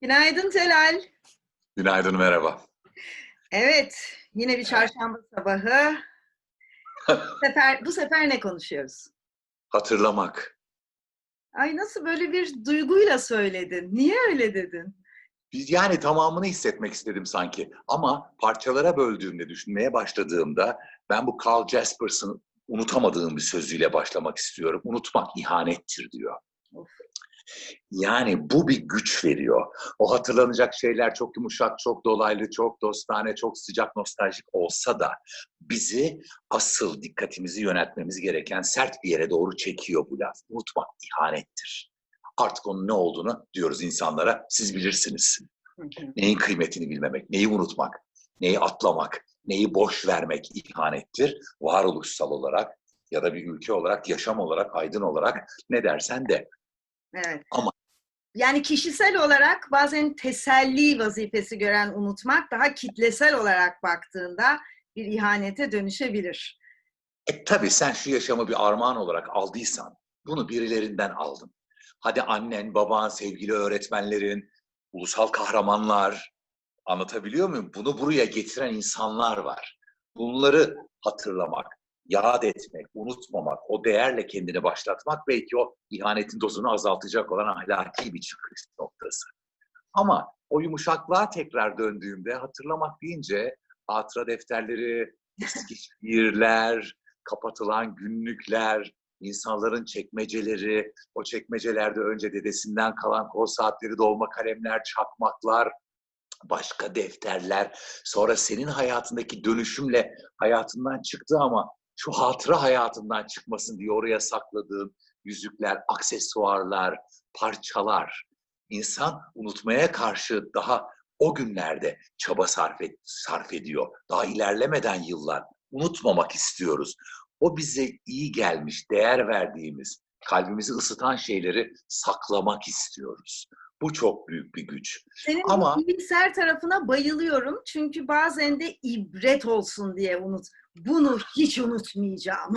Günaydın Celal. Günaydın, merhaba. Evet, yine bir çarşamba sabahı. Bu sefer, bu sefer ne konuşuyoruz? Hatırlamak. Ay nasıl böyle bir duyguyla söyledin? Niye öyle dedin? Yani tamamını hissetmek istedim sanki. Ama parçalara böldüğümde, düşünmeye başladığımda ben bu Carl Jaspers'ın unutamadığım bir sözüyle başlamak istiyorum. Unutmak ihanettir diyor. Of. Yani bu bir güç veriyor. O hatırlanacak şeyler çok yumuşak, çok dolaylı, çok dostane, çok sıcak, nostaljik olsa da bizi asıl dikkatimizi yöneltmemiz gereken sert bir yere doğru çekiyor bu laf. Unutmak ihanettir. Artık onun ne olduğunu diyoruz insanlara. Siz bilirsiniz. Neyin kıymetini bilmemek, neyi unutmak, neyi atlamak, neyi boş vermek ihanettir. Varoluşsal olarak ya da bir ülke olarak, yaşam olarak, aydın olarak ne dersen de. Evet. Ama- yani kişisel olarak bazen teselli vazifesi gören unutmak daha kitlesel olarak baktığında bir ihanete dönüşebilir. E tabii sen şu yaşamı bir armağan olarak aldıysan, bunu birilerinden aldın. Hadi annen, baban, sevgili öğretmenlerin, ulusal kahramanlar, anlatabiliyor muyum? Bunu buraya getiren insanlar var. Bunları hatırlamak, yad etmek, unutmamak, o değerle kendini başlatmak belki o ihanetin dozunu azaltacak olan ahlaki bir çıkış noktası. Ama o yumuşaklığa tekrar döndüğümde hatırlamak deyince hatıra defterleri, eski şiirler, kapatılan günlükler, insanların çekmeceleri, o çekmecelerde önce dedesinden kalan kol saatleri, dolma kalemler, çakmaklar, başka defterler, sonra senin hayatındaki dönüşümle hayatından çıktı ama şu hatıra hayatından çıkmasın diye oraya sakladığın yüzükler, aksesuarlar, parçalar. İnsan unutmaya karşı daha o günlerde çaba sarf, et, sarf ediyor. Daha ilerlemeden yıllar unutmamak istiyoruz. O bize iyi gelmiş, değer verdiğimiz, kalbimizi ısıtan şeyleri saklamak istiyoruz. Bu çok büyük bir güç. Senin Ama- bu iyimser tarafına bayılıyorum. Çünkü bazen de ibret olsun diye unut. Bunu hiç unutmayacağım.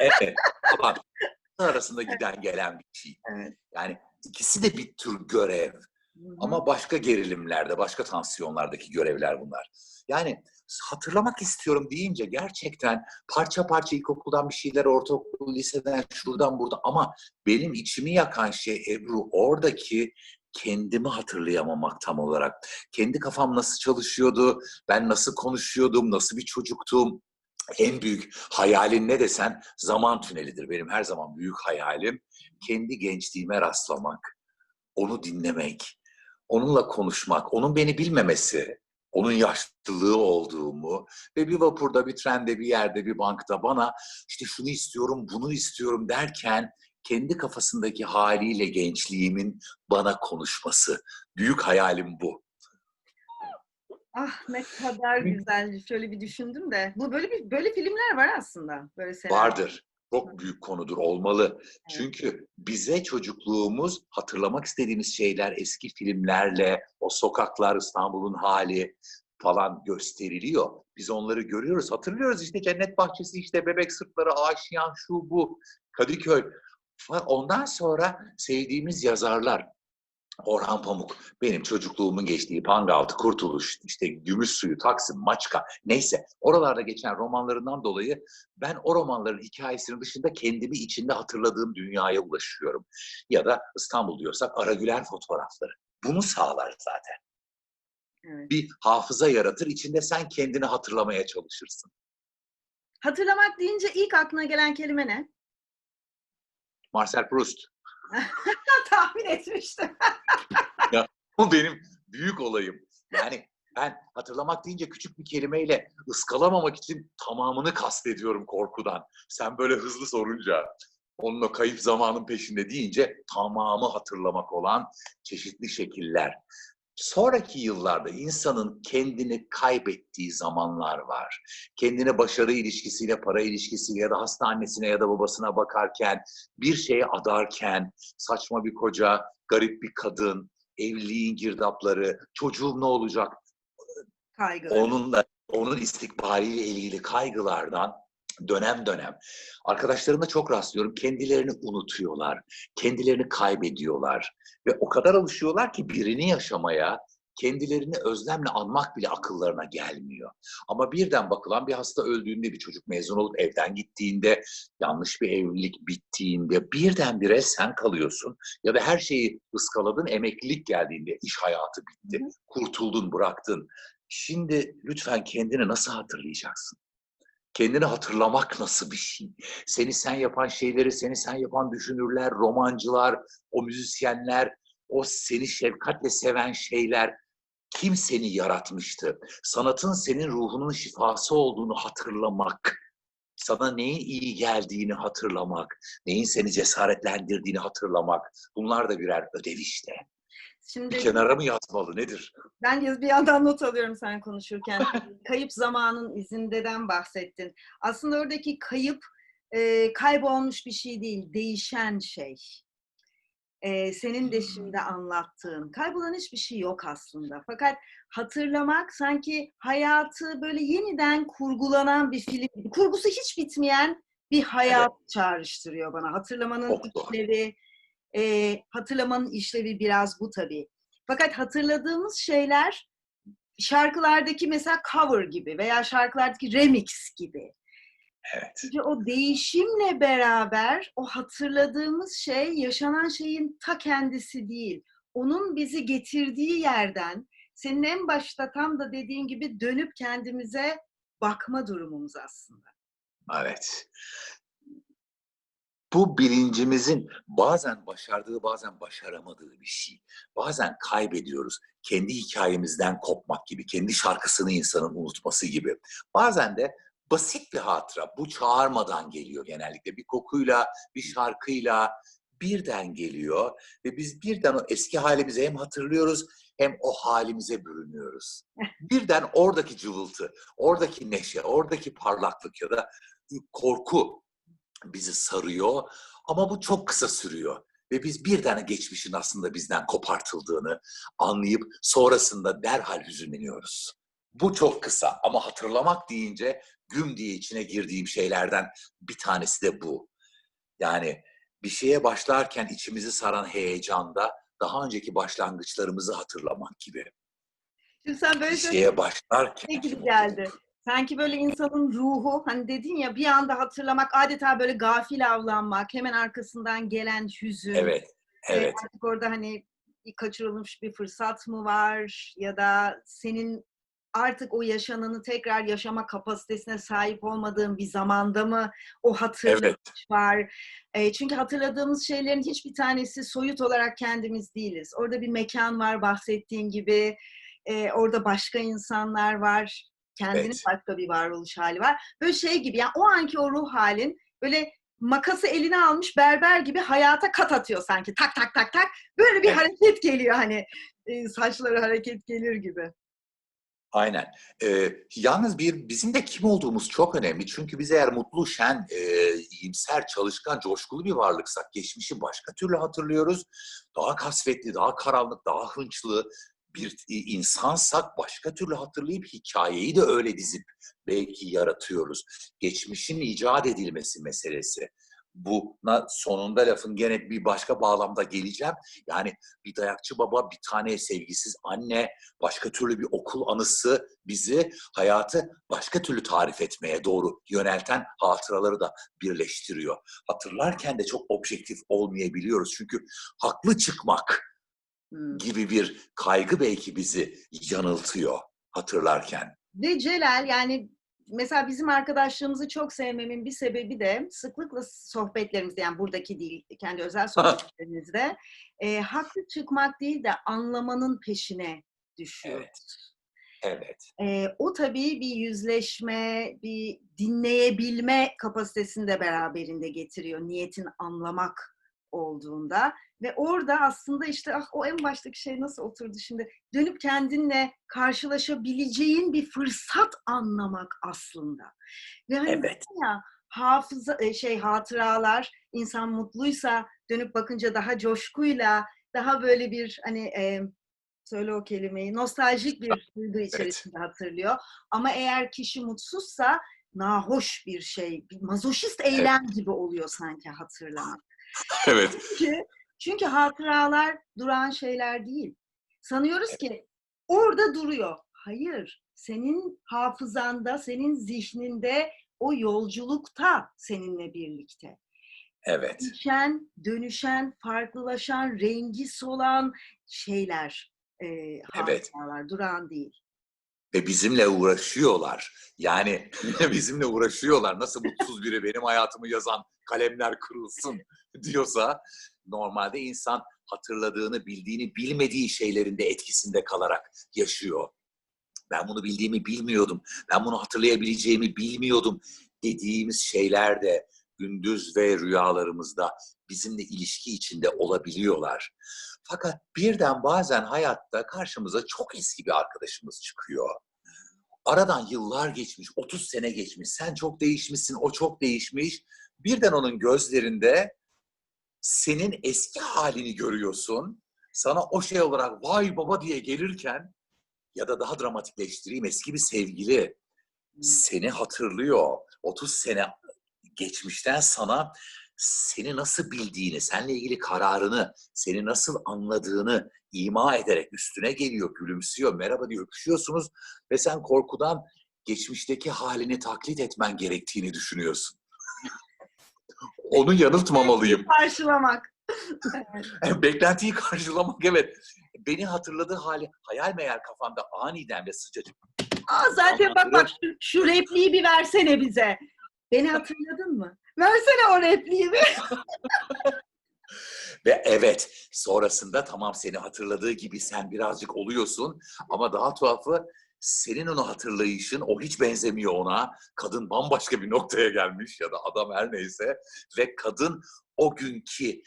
Evet. Ama arasında giden gelen bir şey. Evet. Yani ikisi de bir tür görev. Ama başka gerilimlerde, başka tansiyonlardaki görevler bunlar. Yani hatırlamak istiyorum deyince gerçekten parça parça ilkokuldan bir şeyler, ortaokul, liseden, şuradan buradan ama benim içimi yakan şey Ebru oradaki kendimi hatırlayamamak tam olarak. Kendi kafam nasıl çalışıyordu, ben nasıl konuşuyordum, nasıl bir çocuktum. En büyük hayalin ne desen zaman tünelidir. Benim her zaman büyük hayalim kendi gençliğime rastlamak, onu dinlemek, onunla konuşmak, onun beni bilmemesi, onun yaşlılığı olduğumu ve bir vapurda, bir trende, bir yerde, bir bankta bana işte şunu istiyorum, bunu istiyorum derken kendi kafasındaki haliyle gençliğimin bana konuşması. Büyük hayalim bu. Ah ne kadar güzel. Şöyle bir düşündüm de. Bu böyle bir böyle filmler var aslında. Böyle senaryo. Vardır. Çok büyük konudur, olmalı. Çünkü bize çocukluğumuz hatırlamak istediğimiz şeyler eski filmlerle, o sokaklar, İstanbul'un hali falan gösteriliyor. Biz onları görüyoruz, hatırlıyoruz işte Cennet Bahçesi, işte Bebek Sırtları, Aşiyan, şu bu, Kadıköy. Ondan sonra sevdiğimiz yazarlar, Orhan Pamuk, benim çocukluğumun geçtiği Pangaltı, Kurtuluş, işte Gümüş Suyu, Taksim, Maçka, neyse oralarda geçen romanlarından dolayı ben o romanların hikayesinin dışında kendimi içinde hatırladığım dünyaya ulaşıyorum. Ya da İstanbul diyorsak Aragüler fotoğrafları. Bunu sağlar zaten. Evet. Bir hafıza yaratır, içinde sen kendini hatırlamaya çalışırsın. Hatırlamak deyince ilk aklına gelen kelime ne? Marcel Proust. Tahmin etmiştim. Bu benim büyük olayım. Yani ben hatırlamak deyince küçük bir kelimeyle ıskalamamak için tamamını kastediyorum korkudan. Sen böyle hızlı sorunca, onun o kayıp zamanın peşinde deyince tamamı hatırlamak olan çeşitli şekiller. Sonraki yıllarda insanın kendini kaybettiği zamanlar var. Kendini başarı ilişkisiyle, para ilişkisiyle ya da hasta annesine ya da babasına bakarken, bir şeye adarken, saçma bir koca, garip bir kadın, evliliğin girdapları, çocuğum ne olacak, Kaygılar. onunla onun istikbaliyle ilgili kaygılardan dönem dönem. Arkadaşlarımla çok rastlıyorum. Kendilerini unutuyorlar. Kendilerini kaybediyorlar. Ve o kadar alışıyorlar ki birini yaşamaya, kendilerini özlemle anmak bile akıllarına gelmiyor. Ama birden bakılan bir hasta öldüğünde, bir çocuk mezun olup evden gittiğinde, yanlış bir evlilik bittiğinde birdenbire sen kalıyorsun. Ya da her şeyi ıskaladın, emeklilik geldiğinde iş hayatı bitti. Kurtuldun, bıraktın. Şimdi lütfen kendini nasıl hatırlayacaksın? Kendini hatırlamak nasıl bir şey? Seni sen yapan şeyleri, seni sen yapan düşünürler, romancılar, o müzisyenler, o seni şefkatle seven şeyler kim seni yaratmıştı? Sanatın senin ruhunun şifası olduğunu hatırlamak, sana neyin iyi geldiğini hatırlamak, neyin seni cesaretlendirdiğini hatırlamak. Bunlar da birer ödev işte. Şimdi Bir kenara mı yazmalı nedir? ben yaz- bir yandan not alıyorum sen konuşurken. kayıp zamanın izindeden bahsettin. Aslında oradaki kayıp e, kaybolmuş bir şey değil, değişen şey. E, senin de şimdi anlattığın. Kaybolan hiçbir şey yok aslında. Fakat hatırlamak sanki hayatı böyle yeniden kurgulanan bir film gibi. Kurgusu hiç bitmeyen bir hayat çağrıştırıyor bana. Hatırlamanın Çok doğru. E, hatırlamanın işlevi biraz bu tabii. Fakat hatırladığımız şeyler şarkılardaki mesela cover gibi veya şarkılardaki remix gibi. Evet. Çünkü o değişimle beraber o hatırladığımız şey yaşanan şeyin ta kendisi değil. Onun bizi getirdiği yerden senin en başta tam da dediğin gibi dönüp kendimize bakma durumumuz aslında. Evet. Bu bilincimizin bazen başardığı, bazen başaramadığı bir şey. Bazen kaybediyoruz. Kendi hikayemizden kopmak gibi, kendi şarkısını insanın unutması gibi. Bazen de basit bir hatıra, bu çağırmadan geliyor genellikle. Bir kokuyla, bir şarkıyla birden geliyor ve biz birden o eski halimizi hem hatırlıyoruz hem o halimize bürünüyoruz. Birden oradaki cıvıltı, oradaki neşe, oradaki parlaklık ya da korku bizi sarıyor ama bu çok kısa sürüyor. Ve biz birden geçmişin aslında bizden kopartıldığını anlayıp sonrasında derhal hüzünleniyoruz. Bu çok kısa ama hatırlamak deyince güm diye içine girdiğim şeylerden bir tanesi de bu. Yani bir şeye başlarken içimizi saran heyecanda daha önceki başlangıçlarımızı hatırlamak gibi. Şimdi sen böyle Bir şeye başlarken... şey gibi geldi. Sanki böyle insanın ruhu, hani dedin ya bir anda hatırlamak, adeta böyle gafil avlanmak, hemen arkasından gelen hüzün. Evet, Ee, evet. Artık orada hani bir kaçırılmış bir fırsat mı var ya da senin artık o yaşananı tekrar yaşama kapasitesine sahip olmadığın bir zamanda mı o hatırlamış Evet. var? E, çünkü hatırladığımız şeylerin hiçbir tanesi soyut olarak kendimiz değiliz. Orada bir mekan var bahsettiğin gibi. E, orada başka insanlar var. Kendinin Evet. başka bir varoluş hali var. Böyle şey gibi yani o anki o ruh halin böyle makası eline almış berber gibi hayata kat atıyor sanki. Tak tak tak tak. Böyle bir Evet. hareket geliyor hani. e, saçları hareket gelir gibi. Aynen. Ee, yalnız bir bizim de kim olduğumuz çok önemli. Çünkü biz eğer mutlu, şen, e, iyimser, çalışkan, coşkulu bir varlıksak geçmişi başka türlü hatırlıyoruz. Daha kasvetli, daha karanlık, daha hınçlı bir e, insansak başka türlü hatırlayıp hikayeyi de öyle dizip belki yaratıyoruz. Geçmişin icat edilmesi meselesi. Buna sonunda lafın gene bir başka bağlamda geleceğim. Yani bir dayakçı baba, bir tane sevgisiz anne, başka türlü bir okul anısı bizi hayatı başka türlü tarif etmeye doğru yönelten hatıraları da birleştiriyor. Hatırlarken de çok objektif olmayabiliyoruz. Çünkü haklı çıkmak. Gibi bir kaygı belki bizi yanıltıyor hatırlarken. Ve Celal yani mesela bizim arkadaşlığımızı çok sevmemin bir sebebi de sıklıkla sohbetlerimizde yani buradaki değil kendi özel sohbetlerimizde e, haklı çıkmak değil de anlamanın peşine düşüyor. Evet. Evet. E, o tabii bir yüzleşme, bir dinleyebilme kapasitesini de beraberinde getiriyor. Niyetin anlamak olduğunda ve orada aslında işte ah o en baştaki şey nasıl oturdu şimdi dönüp kendinle karşılaşabileceğin bir fırsat anlamak aslında. Ve hani Evet. ya hafıza e, şey hatıralar insan mutluysa dönüp bakınca daha coşkuyla daha böyle bir hani e, söyle o kelimeyi nostaljik bir duygu içerisinde hatırlıyor. Ama eğer kişi mutsuzsa nahoş bir şey, bir mazoşist eylem gibi oluyor sanki hatırlamak. Evet. Çünkü, çünkü hatıralar duran şeyler değil. Sanıyoruz ki orada duruyor. Hayır, senin hafızanda, senin zihninde o yolculukta seninle birlikte. Evet. Değişen, dönüşen, farklılaşan, rengi solan şeyler, e, Evet. hatıralar, duran değil. Ve bizimle uğraşıyorlar. Yani bizimle uğraşıyorlar. Nasıl mutsuz biri benim hayatımı yazan kalemler kırılsın diyorsa normalde insan hatırladığını, bildiğini, bilmediği şeylerin de etkisinde kalarak yaşıyor. Ben bunu bildiğimi bilmiyordum. Ben bunu hatırlayabileceğimi bilmiyordum dediğimiz şeyler de gündüz ve rüyalarımızda bizimle ilişki içinde olabiliyorlar. Fakat birden bazen hayatta karşımıza çok eski bir arkadaşımız çıkıyor. Aradan yıllar geçmiş, 30 sene geçmiş. Sen çok değişmişsin, o çok değişmiş. Birden onun gözlerinde senin eski halini görüyorsun. Sana o şey olarak vay baba diye gelirken ya da daha dramatikleştireyim eski bir sevgili seni hatırlıyor. 30 sene geçmişten sana seni nasıl bildiğini, seninle ilgili kararını, seni nasıl anladığını ima ederek üstüne geliyor, gülümsüyor, merhaba diyor, öpüşüyorsunuz ve sen korkudan geçmişteki halini taklit etmen gerektiğini düşünüyorsun. Onu yanıltmamalıyım. Karşılamak. Beklentiyi karşılamak evet. Beni hatırladığı hali hayal meyal kafamda aniden ve sıcacık. Aa, zaten bak bak şu, şu repliği bir versene bize. Beni hatırladın mı? Versene o repliği bir. Ve evet sonrasında tamam seni hatırladığı gibi sen birazcık oluyorsun ama daha tuhafı senin onu hatırlayışın o hiç benzemiyor ona. Kadın bambaşka bir noktaya gelmiş ya da adam her neyse ve kadın o günkü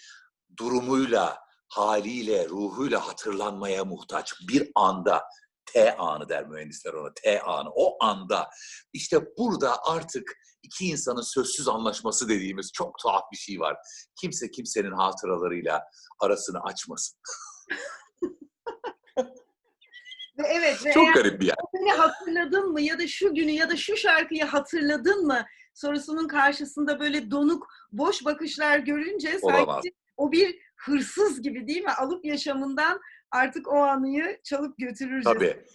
durumuyla, haliyle, ruhuyla hatırlanmaya muhtaç. Bir anda T anı der mühendisler ona. T anı. O anda işte burada artık iki insanın sözsüz anlaşması dediğimiz çok tuhaf bir şey var. Kimse kimsenin hatıralarıyla arasını açmasın. Ve evet ve Çok eğer garip bir yer. beni hatırladın mı ya da şu günü ya da şu şarkıyı hatırladın mı sorusunun karşısında böyle donuk boş bakışlar görünce Olamaz. sanki o bir hırsız gibi değil mi? Alıp yaşamından artık o anıyı çalıp götürür. Tabii.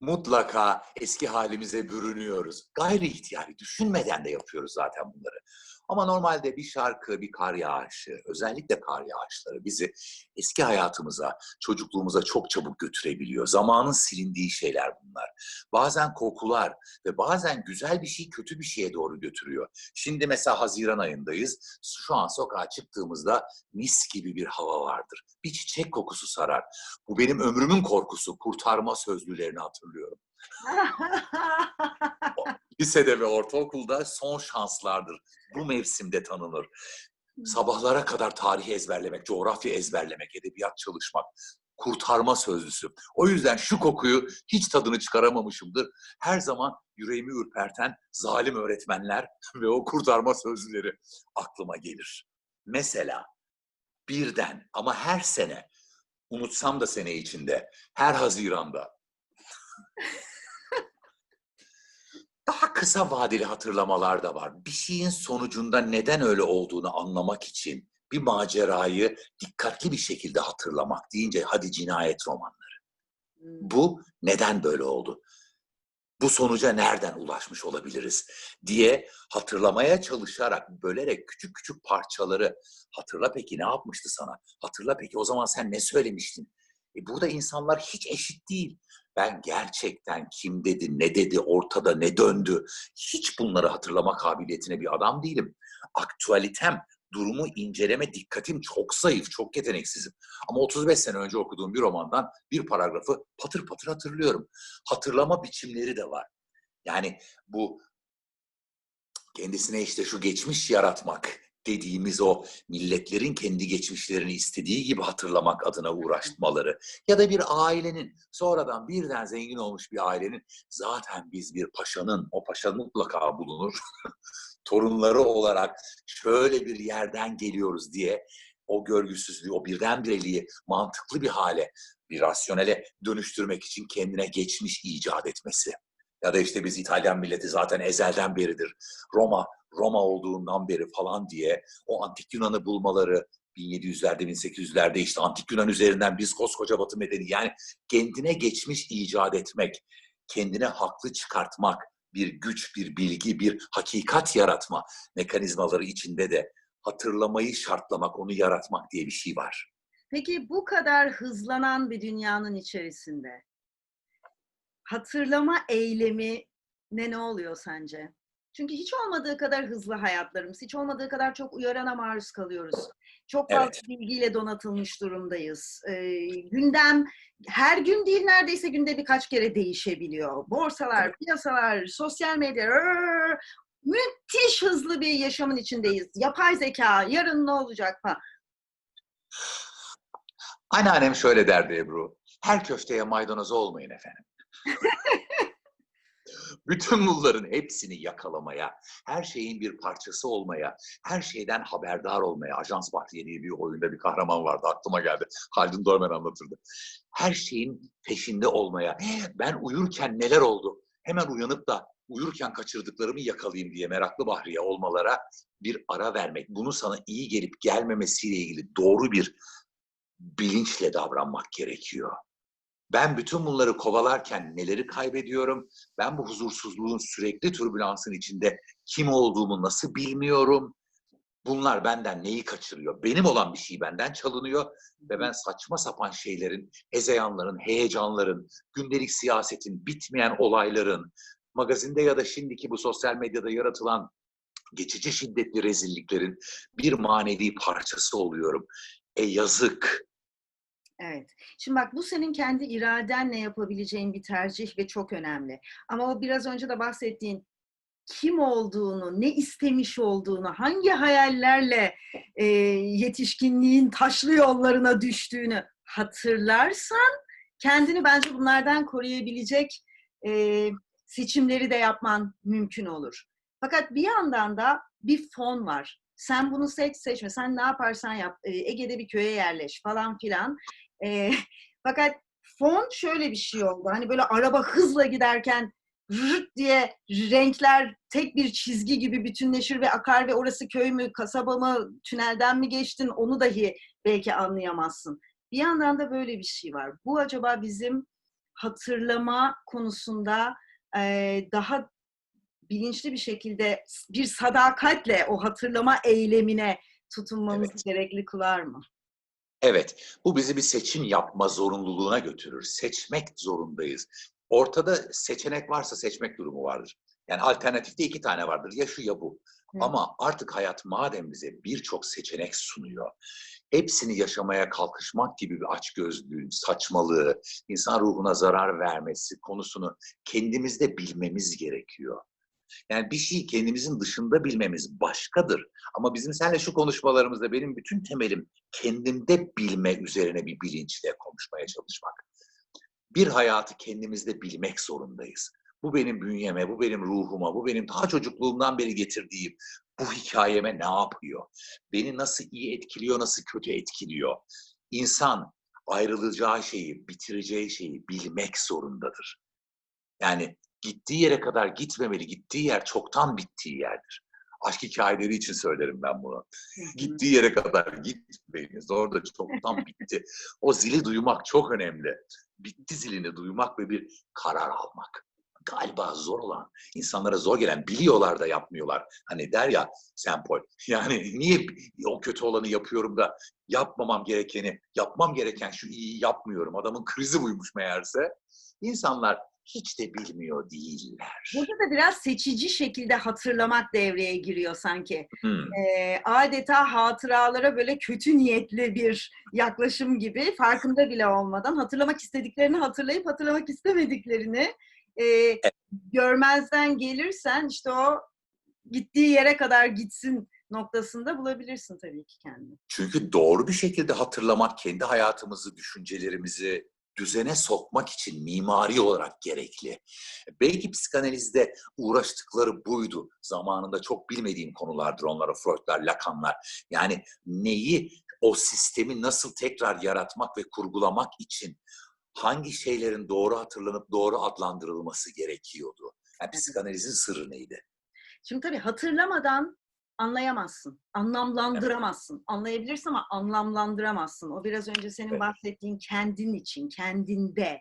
Mutlaka eski halimize bürünüyoruz. Gayri ihtiyari, düşünmeden de yapıyoruz zaten bunları. Ama normalde bir şarkı, bir kar yağışı, özellikle kar yağışları bizi eski hayatımıza, çocukluğumuza çok çabuk götürebiliyor. Zamanın silindiği şeyler bunlar. Bazen kokular ve bazen güzel bir şey kötü bir şeye doğru götürüyor. Şimdi mesela Haziran ayındayız. Şu an sokağa çıktığımızda mis gibi bir hava vardır. Bir çiçek kokusu sarar. Bu benim ömrümün korkusu. Kurtarma sözlülerini hatırlıyorum. Lisede ve ortaokulda son şanslardır. Bu mevsimde tanınır. Sabahlara kadar tarih ezberlemek, coğrafya ezberlemek, edebiyat çalışmak, kurtarma sözlüsü. O yüzden şu kokuyu hiç tadını çıkaramamışımdır. Her zaman yüreğimi ürperten zalim öğretmenler ve o kurtarma sözlüleri aklıma gelir. Mesela birden ama her sene, unutsam da sene içinde, her Haziran'da daha kısa vadeli hatırlamalar da var. Bir şeyin sonucunda neden öyle olduğunu anlamak için bir macerayı dikkatli bir şekilde hatırlamak deyince hadi cinayet romanları. Bu neden böyle oldu? Bu sonuca nereden ulaşmış olabiliriz diye hatırlamaya çalışarak, bölerek küçük küçük parçaları hatırla peki ne yapmıştı sana? Hatırla peki o zaman sen ne söylemiştin? E burada insanlar hiç eşit değil. Ben gerçekten kim dedi, ne dedi, ortada ne döndü, hiç bunları hatırlama kabiliyetine bir adam değilim. Aktüalitem, durumu inceleme dikkatim çok zayıf, çok yeteneksizim. Ama 35 sene önce okuduğum bir romandan bir paragrafı patır patır hatırlıyorum. Hatırlama biçimleri de var. Yani bu kendisine işte şu geçmiş yaratmak dediğimiz o milletlerin kendi geçmişlerini istediği gibi hatırlamak adına uğraşmaları ya da bir ailenin sonradan birden zengin olmuş bir ailenin zaten biz bir paşanın o paşa mutlaka bulunur torunları olarak şöyle bir yerden geliyoruz diye o görgüsüzlüğü, o birdenbireliği mantıklı bir hale, bir rasyonele dönüştürmek için kendine geçmiş icat etmesi. Ya da işte biz İtalyan milleti zaten ezelden beridir. Roma, Roma olduğundan beri falan diye o antik Yunan'ı bulmaları 1700'lerde 1800'lerde işte antik Yunan üzerinden biz koskoca Batı medeni yani kendine geçmiş icat etmek, kendine haklı çıkartmak, bir güç, bir bilgi, bir hakikat yaratma mekanizmaları içinde de hatırlamayı şartlamak, onu yaratmak diye bir şey var. Peki bu kadar hızlanan bir dünyanın içerisinde hatırlama eylemi ne ne oluyor sence? Çünkü hiç olmadığı kadar hızlı hayatlarımız, hiç olmadığı kadar çok uyarana maruz kalıyoruz. Çok fazla Evet. bilgiyle donatılmış durumdayız. Ee, gündem her gün değil neredeyse günde birkaç kere değişebiliyor. Borsalar, Evet. piyasalar, sosyal medya, rrrr, müthiş hızlı bir yaşamın içindeyiz. Yapay zeka, yarın ne olacak falan. Anneannem şöyle derdi Ebru. Her köfteye maydanoz olmayın efendim. Bütün bunların hepsini yakalamaya, her şeyin bir parçası olmaya, her şeyden haberdar olmaya. Ajans Bahriye diye bir oyunda bir kahraman vardı aklıma geldi. Haldun Dorman anlatırdı. Her şeyin peşinde olmaya. Ben uyurken neler oldu? Hemen uyanıp da uyurken kaçırdıklarımı yakalayayım diye meraklı Bahriye olmalara bir ara vermek. Bunu sana iyi gelip gelmemesiyle ilgili doğru bir bilinçle davranmak gerekiyor. Ben bütün bunları kovalarken neleri kaybediyorum? Ben bu huzursuzluğun sürekli türbülansın içinde kim olduğumu nasıl bilmiyorum? Bunlar benden neyi kaçırıyor? Benim olan bir şey benden çalınıyor ve ben saçma sapan şeylerin, hezeyanların, heyecanların, gündelik siyasetin, bitmeyen olayların, magazinde ya da şimdiki bu sosyal medyada yaratılan geçici şiddetli rezilliklerin bir manevi parçası oluyorum. E yazık. Evet. Şimdi bak bu senin kendi iradenle yapabileceğin bir tercih ve çok önemli. Ama o biraz önce de bahsettiğin kim olduğunu, ne istemiş olduğunu, hangi hayallerle e, yetişkinliğin taşlı yollarına düştüğünü hatırlarsan kendini bence bunlardan koruyabilecek e, seçimleri de yapman mümkün olur. Fakat bir yandan da bir fon var. Sen bunu seç seçme, sen ne yaparsan yap, e, Ege'de bir köye yerleş falan filan. E, fakat fon şöyle bir şey oldu. Hani böyle araba hızla giderken rırt diye renkler tek bir çizgi gibi bütünleşir ve akar ve orası köy mü, kasaba mı, tünelden mi geçtin onu dahi belki anlayamazsın. Bir yandan da böyle bir şey var. Bu acaba bizim hatırlama konusunda e, daha bilinçli bir şekilde bir sadakatle o hatırlama eylemine tutunmamızı Evet. gerekli kılar mı? Evet, bu bizi bir seçim yapma zorunluluğuna götürür. Seçmek zorundayız. Ortada seçenek varsa seçmek durumu vardır. Yani alternatifte iki tane vardır. Ya şu ya bu. Hı. Ama artık hayat madem bize birçok seçenek sunuyor, hepsini yaşamaya kalkışmak gibi bir açgözlülüğün, saçmalığı, insan ruhuna zarar vermesi konusunu kendimizde bilmemiz gerekiyor. Yani bir şeyi kendimizin dışında bilmemiz başkadır. Ama bizim seninle şu konuşmalarımızda benim bütün temelim kendimde bilme üzerine bir bilinçle konuşmaya çalışmak. Bir hayatı kendimizde bilmek zorundayız. Bu benim bünyeme, bu benim ruhuma, bu benim daha çocukluğumdan beri getirdiğim bu hikayeme ne yapıyor? Beni nasıl iyi etkiliyor, nasıl kötü etkiliyor? İnsan ayrılacağı şeyi, bitireceği şeyi bilmek zorundadır. Yani gittiği yere kadar gitmemeli, gittiği yer çoktan bittiği yerdir. Aşk hikayeleri için söylerim ben bunu. Gittiği yere kadar gitmeyiniz. Orada çoktan bitti. O zili duymak çok önemli. Bitti zilini duymak ve bir karar almak. Galiba zor olan, insanlara zor gelen, biliyorlar da yapmıyorlar. Hani der ya Sempol, yani niye o kötü olanı yapıyorum da yapmamam gerekeni, yapmam gereken şu iyi yapmıyorum. Adamın krizi buymuş meğerse. İnsanlar hiç de bilmiyor değiller. Burada da biraz seçici şekilde hatırlamak devreye giriyor sanki. Hmm. Ee, adeta hatıralara böyle kötü niyetli bir yaklaşım gibi farkında bile olmadan hatırlamak istediklerini hatırlayıp hatırlamak istemediklerini e, görmezden gelirsen işte o gittiği yere kadar gitsin noktasında bulabilirsin tabii ki kendini. Çünkü doğru bir şekilde hatırlamak kendi hayatımızı, düşüncelerimizi düzene sokmak için mimari olarak gerekli. Belki psikanalizde uğraştıkları buydu. Zamanında çok bilmediğim konulardır onlara Freudlar, Lacanlar. Yani neyi, o sistemi nasıl tekrar yaratmak ve kurgulamak için hangi şeylerin doğru hatırlanıp doğru adlandırılması gerekiyordu. Yani psikanalizin sırrı neydi? Şimdi tabii hatırlamadan anlayamazsın, anlamlandıramazsın. Anlayabilirsin ama anlamlandıramazsın. O biraz önce senin Evet. bahsettiğin kendin için, kendinde.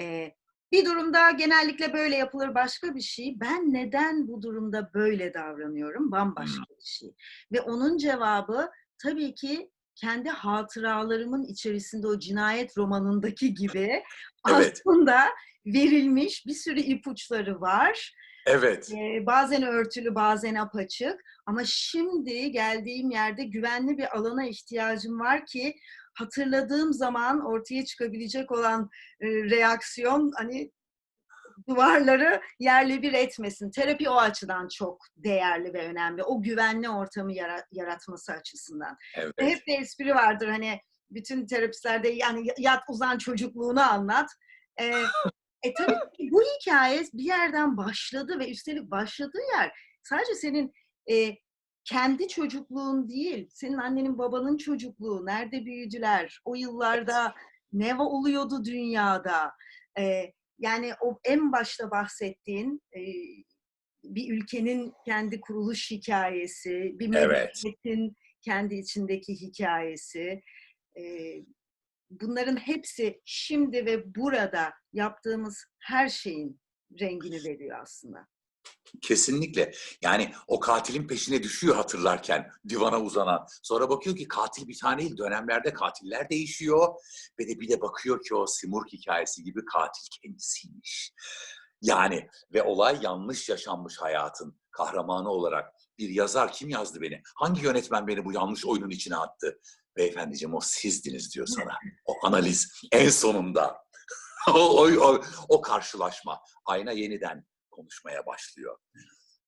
Ee, bir durumda genellikle böyle yapılır başka bir şey. Ben neden bu durumda böyle davranıyorum? Bambaşka bir şey. Ve onun cevabı tabii ki kendi hatıralarımın içerisinde o cinayet romanındaki gibi Evet. aslında verilmiş bir sürü ipuçları var. Evet. Ee, bazen örtülü, bazen apaçık. Ama şimdi geldiğim yerde güvenli bir alana ihtiyacım var ki hatırladığım zaman ortaya çıkabilecek olan e, reaksiyon hani duvarları yerle bir etmesin. Terapi o açıdan çok değerli ve önemli. O güvenli ortamı yara- yaratması açısından. Evet. Ve hep de espri vardır hani bütün terapistlerde yani yat uzan çocukluğunu anlat. Ee, e tabii ki bu hikaye bir yerden başladı ve üstelik başladığı yer sadece senin e, kendi çocukluğun değil, senin annenin babanın çocukluğu, nerede büyüdüler, o yıllarda ne oluyordu dünyada. E, yani o en başta bahsettiğin e, bir ülkenin kendi kuruluş hikayesi, bir Evet. memleketin kendi içindeki hikayesi. e, bunların hepsi şimdi ve burada yaptığımız her şeyin rengini veriyor aslında. Kesinlikle. Yani o katilin peşine düşüyor hatırlarken divana uzanan. Sonra bakıyor ki katil bir tane değil. Dönemlerde katiller değişiyor. Ve de bir de bakıyor ki o Simurg hikayesi gibi katil kendisiymiş. Yani ve olay yanlış yaşanmış hayatın kahramanı olarak bir yazar kim yazdı beni? Hangi yönetmen beni bu yanlış oyunun içine attı? Beyefendiciğim o sizdiniz diyor sana. O analiz en sonunda. o, o, o, o karşılaşma. Ayna yeniden konuşmaya başlıyor.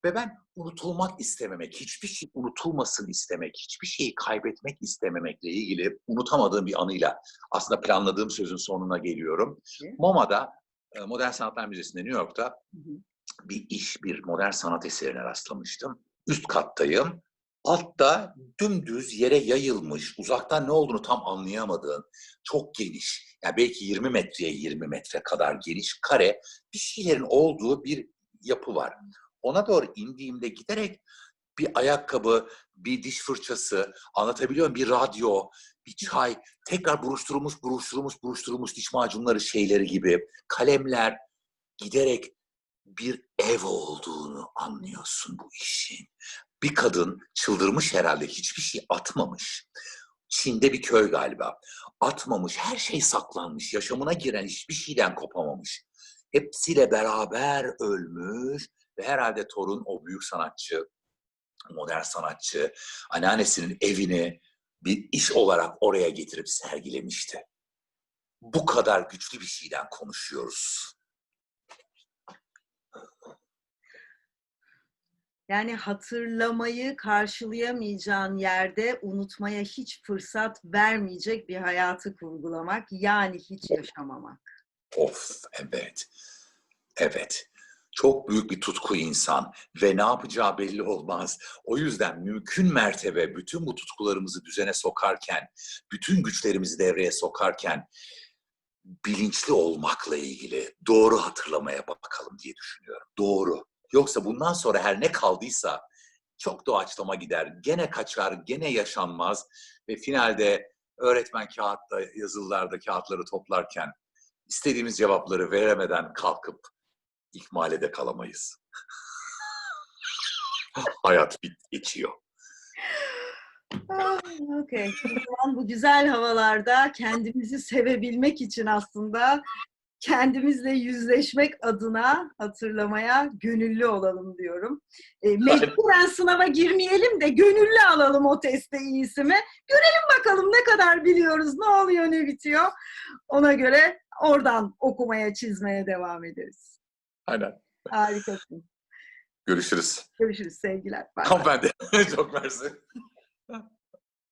Ve ben unutulmak istememek, hiçbir şey unutulmasın istemek, hiçbir şeyi kaybetmek istememekle ilgili unutamadığım bir anıyla aslında planladığım sözün sonuna geliyorum. MoMA'da, e, Modern Sanatlar Müzesi'nde New York'ta bir iş, bir modern sanat eserine rastlamıştım. Üst kattayım. Altta dümdüz yere yayılmış, uzaktan ne olduğunu tam anlayamadığın, çok geniş, yani belki 20 metreye 20 metre kadar geniş kare bir şeylerin olduğu bir yapı var. Ona doğru indiğimde giderek bir ayakkabı, bir diş fırçası, anlatabiliyor muyum? Bir radyo, bir çay, tekrar buruşturulmuş, buruşturulmuş, buruşturulmuş diş macunları şeyleri gibi, kalemler giderek bir ev olduğunu anlıyorsun bu işin. Bir kadın çıldırmış herhalde, hiçbir şey atmamış. Çin'de bir köy galiba. Atmamış, her şey saklanmış. Yaşamına giren hiçbir şeyden kopamamış. Hepsiyle beraber ölmüş ve herhalde torun o büyük sanatçı, modern sanatçı, anneannesinin evini bir iş olarak oraya getirip sergilemişti. Bu kadar güçlü bir şeyden konuşuyoruz. Yani hatırlamayı karşılayamayacağın yerde unutmaya hiç fırsat vermeyecek bir hayatı kurgulamak. Yani hiç yaşamamak. Of, evet. Evet. Çok büyük bir tutku insan ve ne yapacağı belli olmaz. O yüzden mümkün mertebe bütün bu tutkularımızı düzene sokarken, bütün güçlerimizi devreye sokarken bilinçli olmakla ilgili doğru hatırlamaya bakalım diye düşünüyorum. Doğru. Yoksa bundan sonra her ne kaldıysa çok doğaçlama gider. Gene kaçar, gene yaşanmaz ve finalde öğretmen kağıtta, yazılılarda kağıtları toplarken istediğimiz cevapları veremeden kalkıp ikmale de kalamayız. Hayat bit geçiyor. Ah, Okey. O zaman bu güzel havalarda kendimizi sevebilmek için aslında kendimizle yüzleşmek adına hatırlamaya gönüllü olalım diyorum. E, mecburen sınava girmeyelim de gönüllü alalım o teste iyisi mi? Görelim bakalım ne kadar biliyoruz, ne oluyor, ne bitiyor. Ona göre oradan okumaya, çizmeye devam ederiz. Aynen. Harikasın. Görüşürüz. Görüşürüz sevgiler. Bye bye. Hanımefendi. Çok mersi.